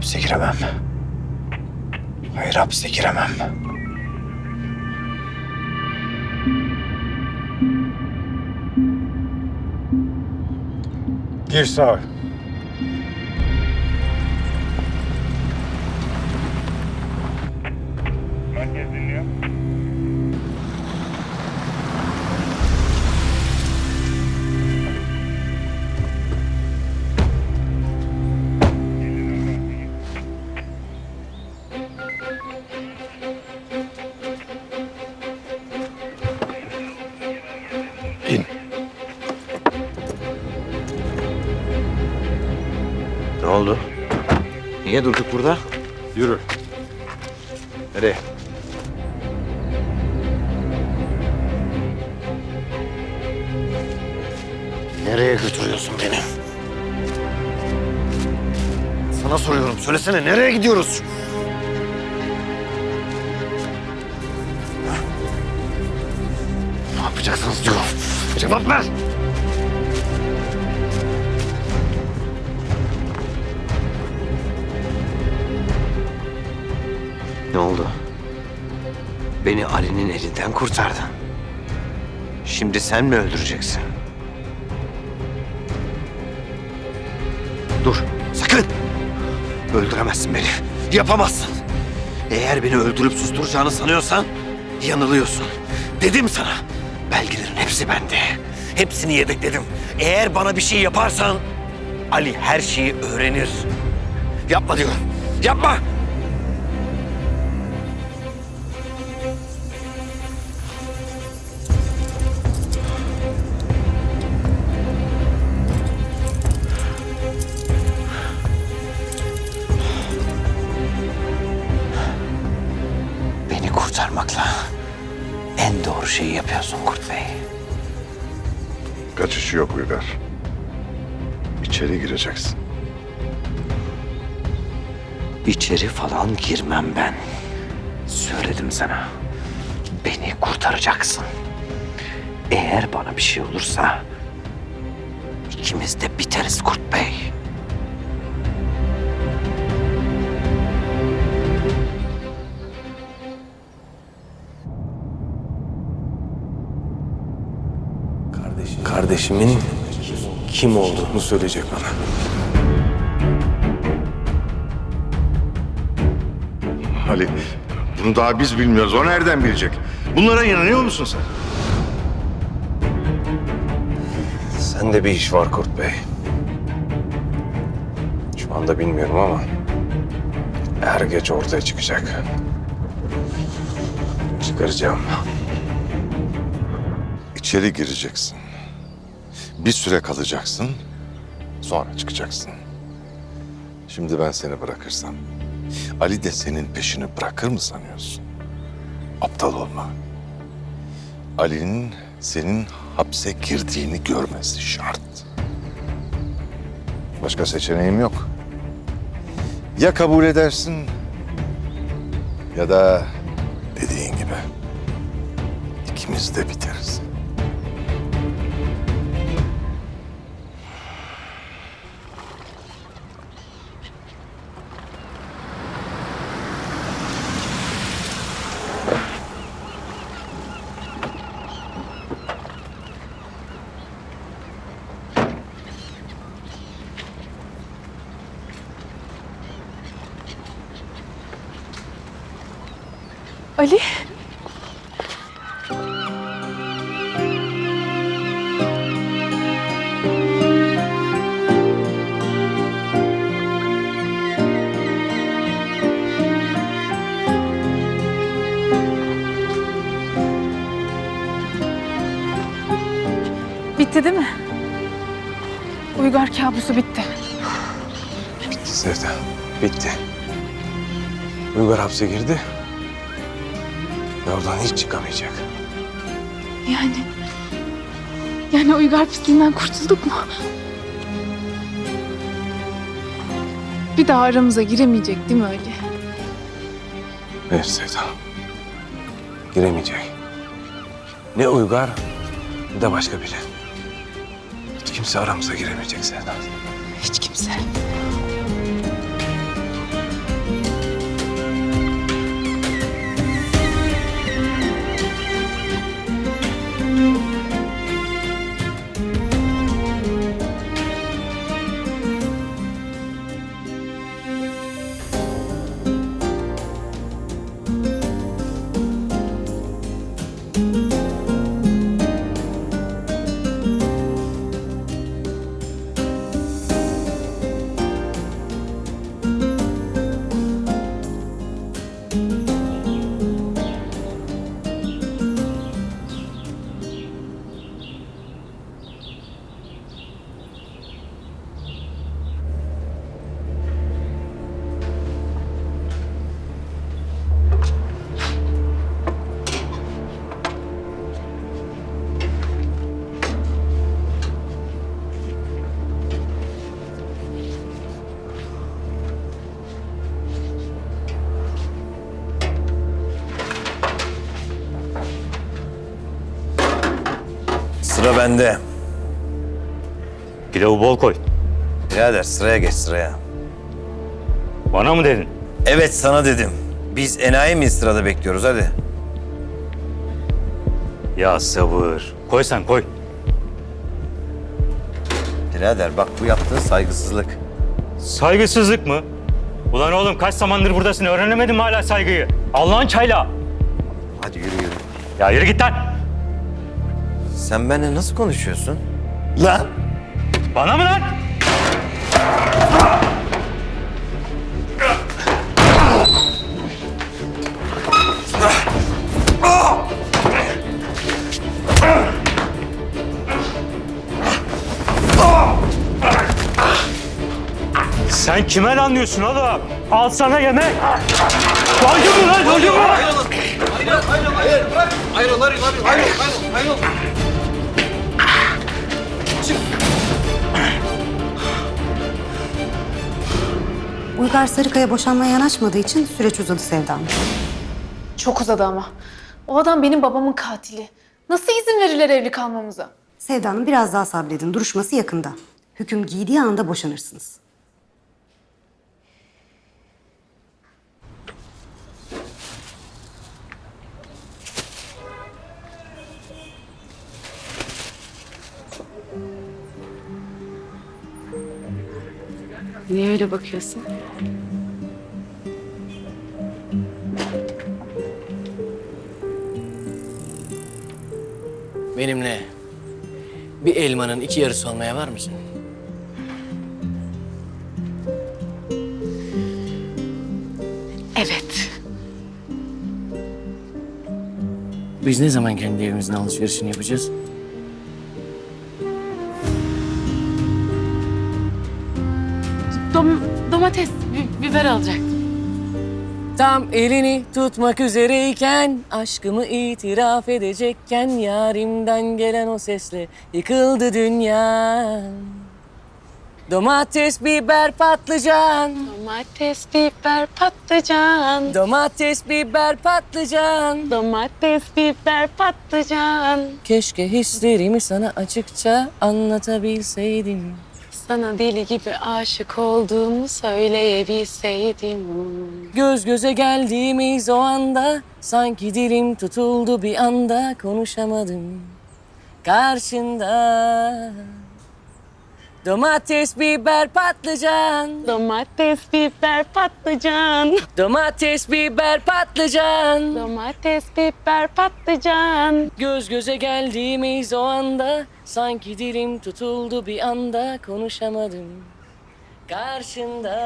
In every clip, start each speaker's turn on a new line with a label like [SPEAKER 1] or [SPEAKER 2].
[SPEAKER 1] hapse giremem. Hayır hapse giremem. Gir sağ
[SPEAKER 2] Niye durduk burada?
[SPEAKER 1] Yürü.
[SPEAKER 2] Nereye? Nereye götürüyorsun beni? Sana soruyorum. Söylesene nereye gidiyoruz? Ne yapacaksınız diyorum. Cevap ver. Ne oldu? Beni Ali'nin elinden kurtardın. Şimdi sen mi öldüreceksin? Dur, sakın! Öldüremezsin beni. Yapamazsın. Eğer beni öldürüp susturacağını sanıyorsan yanılıyorsun. Dedim sana. Belgelerin hepsi bende. Hepsini yedekledim. Eğer bana bir şey yaparsan Ali her şeyi öğrenir. Yapma diyorum. Yapma! Kurtarmakla en doğru şeyi yapıyorsun Kurt Bey.
[SPEAKER 3] Kaçışı yok Uygar. İçeri gireceksin.
[SPEAKER 2] İçeri falan girmem ben. Söyledim sana. Beni kurtaracaksın. Eğer bana bir şey olursa ikimiz de biteriz Kurt Bey.
[SPEAKER 4] Kardeşimin kim olduğunu söyleyecek bana.
[SPEAKER 3] Ali, bunu daha biz bilmiyoruz. O nereden bilecek? Bunlara inanıyor musun sen?
[SPEAKER 4] Sende bir iş var Kurt Bey. Şu anda bilmiyorum ama er geç ortaya çıkacak. Çıkaracağım.
[SPEAKER 3] İçeri gireceksin. Bir süre kalacaksın. Sonra çıkacaksın. Şimdi ben seni bırakırsam Ali de senin peşini bırakır mı sanıyorsun? Aptal olma. Ali'nin senin hapse girdiğini görmesi şart. Başka seçeneğim yok. Ya kabul edersin ya da dediğin gibi ikimiz de biteriz.
[SPEAKER 5] Ali? Bitti değil mi? Uygar kabusu bitti.
[SPEAKER 4] Bitti Sevda. Bitti. Uygar hapse girdi. Ve oradan hiç çıkamayacak.
[SPEAKER 5] Yani... Yani Uygar pisliğinden kurtulduk mu? Bir daha aramıza giremeyecek değil mi Ali?
[SPEAKER 4] Hayır Sevda. Giremeyecek. Ne Uygar ne de başka biri. Hiç kimse aramıza giremeyecek Sevda.
[SPEAKER 5] Hiç kimse.
[SPEAKER 2] Bende.
[SPEAKER 6] Pilavı bol koy.
[SPEAKER 2] Birader sıraya geç sıraya.
[SPEAKER 6] Bana mı dedin?
[SPEAKER 2] Evet sana dedim. Biz enayi miyiz sırada bekliyoruz hadi.
[SPEAKER 6] Ya sabır. Koy sen koy.
[SPEAKER 2] Birader bak bu yaptığın saygısızlık.
[SPEAKER 6] Saygısızlık mı? Ulan oğlum kaç zamandır buradasın öğrenemedin mi hala saygıyı? Allah'ın çayla.
[SPEAKER 2] Hadi yürü yürü.
[SPEAKER 6] Ya yürü git lan.
[SPEAKER 2] Sen benimle nasıl konuşuyorsun? Lan!
[SPEAKER 6] Bana mı lan? Sen kime lan diyorsun oğlum? Al sana yemek. Doydu mu lan? Doydu mu?
[SPEAKER 7] Uygar Sarıkaya boşanmaya yanaşmadığı için süreç uzadı Sevda Hanım.
[SPEAKER 5] Çok uzadı ama. O adam benim babamın katili. Nasıl izin verirler evli kalmamıza?
[SPEAKER 7] Sevda Hanım biraz daha sabredin. Duruşması yakında. Hüküm giydiği anda boşanırsınız.
[SPEAKER 5] Niye öyle bakıyorsun?
[SPEAKER 8] Benimle bir elmanın iki yarısı olmaya var mısın?
[SPEAKER 5] Evet.
[SPEAKER 8] Biz ne zaman kendi evimizin alışverişini yapacağız?
[SPEAKER 5] Domates, bi- biber alacaktım.
[SPEAKER 9] Tam elini tutmak üzereyken Aşkımı itiraf edecekken Yarimden gelen o sesle Yıkıldı dünya Domates, biber, patlıcan
[SPEAKER 5] Domates, biber, patlıcan.
[SPEAKER 9] Domates, biber, patlıcan
[SPEAKER 5] Domates, biber, patlıcan.
[SPEAKER 9] Keşke hislerimi sana açıkça anlatabilseydim
[SPEAKER 5] Sana deli gibi aşık olduğumu söyleyebilseydim.
[SPEAKER 9] Göz göze geldiğimiz o anda Sanki dilim tutuldu bir anda Konuşamadım karşında Domates, biber, patlıcan
[SPEAKER 5] Domates, biber, patlıcan.
[SPEAKER 9] Domates, biber, patlıcan
[SPEAKER 5] Domates, biber, patlıcan.
[SPEAKER 9] Göz göze geldiğimiz o anda Sanki dilim tutuldu bir anda Konuşamadım karşında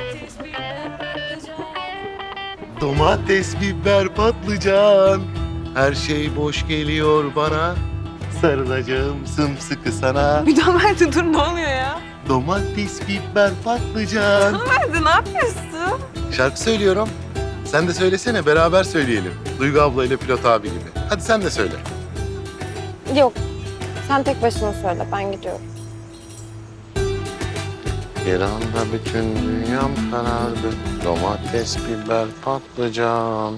[SPEAKER 9] Domates, biber, patlıcan
[SPEAKER 10] Domates, biber, patlıcan. Her şey boş geliyor bana. Sarılacağım sımsıkı sana.
[SPEAKER 5] Müdamerdi dur ne oluyor ya?
[SPEAKER 10] Domates, biber, patlıcan.
[SPEAKER 5] Müdamerdi ne yapıyorsun?
[SPEAKER 10] Şarkı söylüyorum. Sen de söylesene beraber söyleyelim. Duygu abla ile Pilot abi gibi. Hadi sen de söyle.
[SPEAKER 11] Yok. Sen tek başına söyle. Ben gidiyorum.
[SPEAKER 10] Bir anda bütün dünyam karardı. Domates, biber, patlıcan.